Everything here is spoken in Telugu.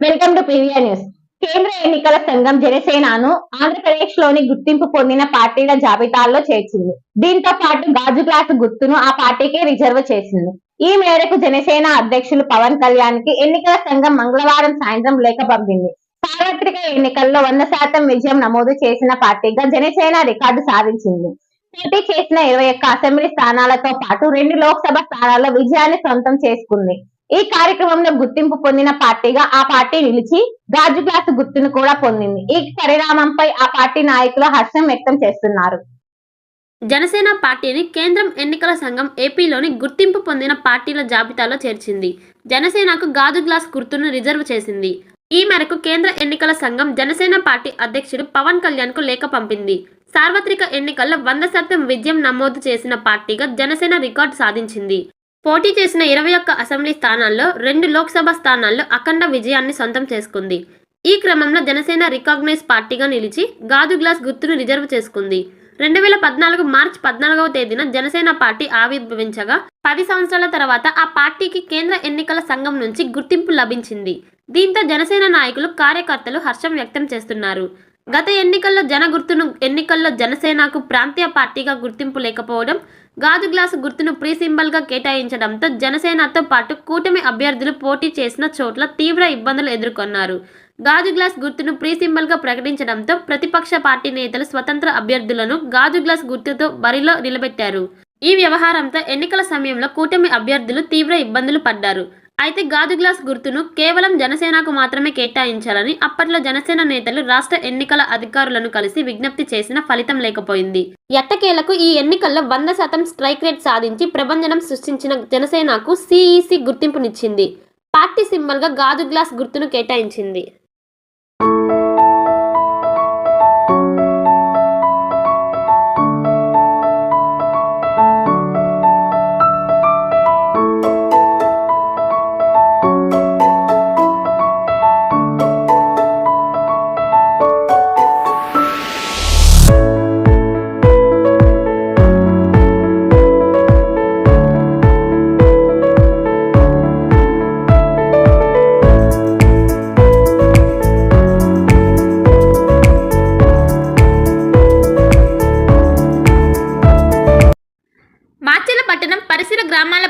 Welcome to PVR news. కేంద్ర ఎన్నికల సంఘం జనసేనను ఆంధ్రప్రదేశ్లోని గుర్తింపు పొందిన పార్టీల జాబితాల్లో చేర్చింది. దీంతో పాటు గాజు గ్లాసు గుర్తును ఆ పార్టీకే రిజర్వ్ చేసింది. ఈ మేరకు జనసేన అధ్యక్షులు పవన్ కళ్యాణ్కి ఎన్నికల సంఘం మంగళవారం సాయంత్రం లేఖ పంపింది. సార్వత్రిక ఎన్నికల్లో వంద శాతం విజయం నమోదు చేసిన పార్టీగా జనసేన రికార్డు సాధించింది. పోటీ చేసిన ఇరవై ఒక్క అసెంబ్లీ స్థానాలతో పాటు రెండు లోక్సభ స్థానాల్లో విజయాన్ని సొంతం చేసుకుంది. ఈ కార్యక్రమంలో గుర్తింపు పొందిన పార్టీగా ఆ పార్టీ నిలిచి గాజు గ్లాసు గుర్తును కూడా పొందింది. ఈ పరిణామంపై ఆ పార్టీ నాయకులు హర్షం వ్యక్తం చేస్తున్నారు. జనసేన పార్టీని కేంద్రం ఎన్నికల సంఘం ఏపీలోని గుర్తింపు పొందిన పార్టీల జాబితాలో చేర్చింది. జనసేనకు గాజు గ్లాస్ గుర్తును రిజర్వ్ చేసింది. ఈ మేరకు కేంద్ర ఎన్నికల సంఘం జనసేన పార్టీ అధ్యక్షుడు పవన్ కళ్యాణ్కు లేఖ పంపింది. సార్వత్రిక ఎన్నికల్లో వంద శాతం విజయం నమోదు చేసిన పార్టీగా జనసేన రికార్డు సాధించింది. పోటీ చేసిన ఇరవై ఒక్క అసెంబ్లీ స్థానాల్లో రెండు లోక్సభ స్థానాల్లో అఖండ విజయాన్ని సొంతం చేసుకుంది. ఈ క్రమంలో జనసేన రికాగ్నైజ్ పార్టీగా నిలిచి గాజు గ్లాస్ గుర్తును రిజర్వ్ చేసుకుంది. రెండు వేల పద్నాలుగు మార్చ్ పద్నాలుగవ తేదీన జనసేన పార్టీ ఆవిర్భవించగా పది సంవత్సరాల తర్వాత ఆ పార్టీకి కేంద్ర ఎన్నికల సంఘం నుంచి గుర్తింపు లభించింది. దీంతో జనసేన నాయకులు కార్యకర్తలు హర్షం వ్యక్తం చేస్తున్నారు. గత ఎన్నికల్లో జన గుర్తును ఎన్నికల్లో జనసేనకు ప్రాంతీయ పార్టీగా గుర్తింపు లేకపోవడం గాజు గ్లాసు గుర్తును ప్రీ సింబల్గా కేటాయించడంతో జనసేనతో పాటు కూటమి అభ్యర్థులు పోటీ చేసిన చోట్ల తీవ్ర ఇబ్బందులు ఎదుర్కొన్నారు. గాజు గ్లాస్ గుర్తును ప్రీ సింబల్గా ప్రకటించడంతో ప్రతిపక్ష పార్టీ నేతలు స్వతంత్ర అభ్యర్థులను గాజు గ్లాస్ గుర్తుతో బరిలో నిలబెట్టారు. ఈ వ్యవహారంతో ఎన్నికల సమయంలో కూటమి అభ్యర్థులు తీవ్ర ఇబ్బందులు పడ్డారు. అయితే గాజు గ్లాస్ గుర్తును కేవలం జనసేనకు మాత్రమే కేటాయించాలని అప్పట్లో జనసేన నేతలు రాష్ట్ర ఎన్నికల అధికారులను కలిసి విజ్ఞప్తి చేసిన ఫలితం లేకపోయింది. ఎట్టకేలకు ఈ ఎన్నికల్లో వంద శాతం స్ట్రైక్ రేట్ సాధించి ప్రభంజనం సృష్టించిన జనసేనకు సిఈసి గుర్తింపునిచ్చింది. పార్టీ సింబల్గా గాజు గ్లాస్ గుర్తును కేటాయించింది.